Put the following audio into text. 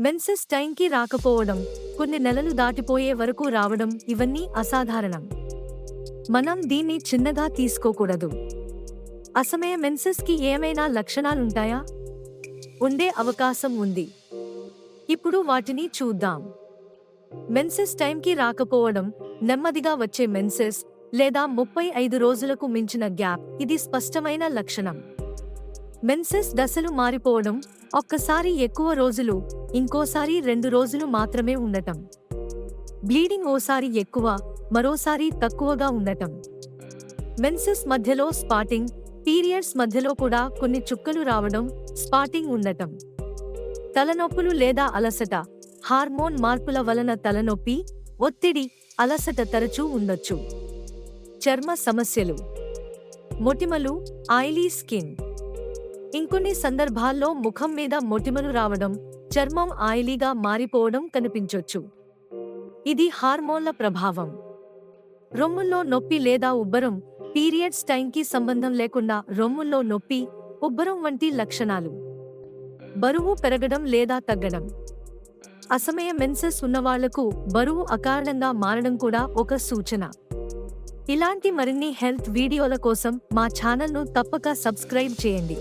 Menses టైంకి రాకపోవడం కొన్ని నెలలు దాటిపోయే వరకు రావడం ఇవన్నీ అసాధారణం. మనం దీన్ని చిన్నగా తీసుకోకూడదు. అసమయ మెన్సెస్కి ఏమైనా లక్షణాలుంటాయా? ఉండే అవకాశం ఉంది. ఇప్పుడు వాటిని చూద్దాం. మెన్సెస్ టైంకి రాకపోవడం నెమ్మదిగా వచ్చే మెన్సెస్ లేదా ముప్పై ఐదు రోజులకు మించిన గ్యాప్ ఇది స్పష్టమైన లక్షణం. మెన్సెస్ దశలు మారిపోవడం ఒక్కసారి ఎక్కువ రోజులు ఇంకోసారి రెండు రోజులు మాత్రమే ఉండటం. బ్లీడింగ్ ఓసారి ఎక్కువ మరోసారి తక్కువగా ఉండటం. మెన్సెస్ మధ్యలో స్పాటింగ్ పీరియడ్స్ మధ్యలో కూడా కొన్ని చుక్కలు రావడం స్పాటింగ్ ఉండటం. తలనొప్పులు లేదా అలసట హార్మోన్ మార్పుల వలన తలనొప్పి ఒత్తిడి అలసట తరచూ ఉండొచ్చు. చర్మ సమస్యలు. మొటిమలు ఆయిలీ స్కిన్. ఇంకొన్ని సందర్భాల్లో ముఖం మీద మొటిమలు రావడం చర్మం ఆయిలీగా మారిపోవడం కనిపించొచ్చు. ఇది హార్మోన్ల ప్రభావం. రొమ్ముల్లో నొప్పి లేదా ఉబ్బరం పీరియడ్స్ టైంకి సంబంధం లేకుండా రొమ్ముల్లో నొప్పి ఉబ్బరం వంటి లక్షణాలు. బరువు పెరగడం లేదా తగ్గడం. అసమయ మెన్సెస్ ఉన్నవాళ్ళకు బరువు అకారణంగా మారడం కూడా ఒక సూచన. ఇలాంటి మరిన్ని హెల్త్ వీడియోల కోసం మా ఛానల్ను తప్పక సబ్స్క్రైబ్ చేయండి.